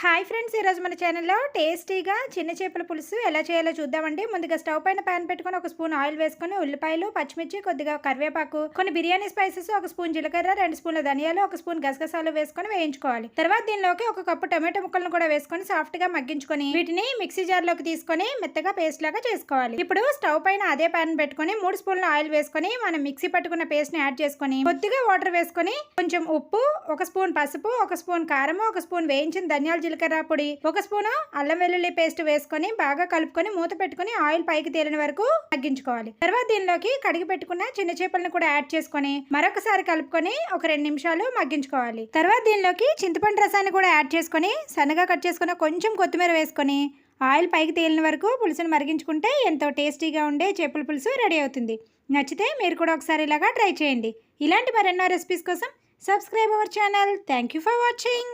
Hi friends ఈరోజు మన ఛానల్లో టేస్టీగా చిన్న చేపల పులుసు ఎలా చేయాలో చూద్దామండి. ముందుగా స్టవ్ పైన పాన్ పెట్టుకొని ఒక స్పూన్ ఆయిల్ వేసుకొని ఉల్లిపాయలు పచ్చిమిర్చి కొద్దిగా కరివేపాకు కొన్ని బిర్యానీ స్పైసెస్ ఒక స్పూన్ జీలకర్ర రెండు స్పూన్ల ధనియాలు ఒక స్పూన్ గసగసాలు వేసుకొని వేయించుకోవాలి. తర్వాత దీనిలోకి ఒక కప్పు టమాటో ముక్కలను కూడా వేసుకొని సాఫ్ట్గా మగ్గించుకొని వీటిని మిక్సీ జార్లోకి తీసుకొని మెత్తగా పేస్ట్ లాగా చేసుకోవాలి. ఇప్పుడు స్టవ్ పైన అదే పాన్ పెట్టుకొని మూడు స్పూన్ల ఆయిల్ వేసుకొని మనం మిక్సీ పట్టుకున్న పేస్ట్ని యాడ్ చేసుకొని కొద్దిగా వాటర్ వేసుకొని కొంచెం ఉప్పు ఒక స్పూన్ పసుపు ఒక స్పూన్ కారం ఒక స్పూన్ వేయించిన ధనియాలు జీలకర్ర పొడి. ఒక స్పూను అల్లం వెల్లుల్లి పేస్ట్ వేసుకొని బాగా కలుపుకొని మూత పెట్టుకొని ఆయిల్ పైకి తేలిన వరకు తగ్గించుకోవాలి తర్వాత దీనిలోకి కడిగి పెట్టుకున్న చిన్న చేపలను కూడా యాడ్ చేసుకొని మరొకసారి కలుపుకొని ఒక రెండు నిమిషాలు మగ్గించుకోవాలి. తర్వాత దీనిలోకి చింతపండు రసాన్ని కూడా యాడ్ చేసుకొని సన్నగా కట్ చేసుకున్న కొంచెం కొత్తిమీర వేసుకొని ఆయిల్ పైకి తేలిన వరకు పులుసును మరిగించుకుంటే ఎంతో టేస్టీగా ఉండే చేపల పులుసు రెడీ అవుతుంది. నచ్చితే మీరు కూడా ఒకసారి ఇలాగా ట్రై చేయండి. ఇలాంటి మరెన్నో రెసిపీస్ కోసం subscribe our channel. Thank you for watching.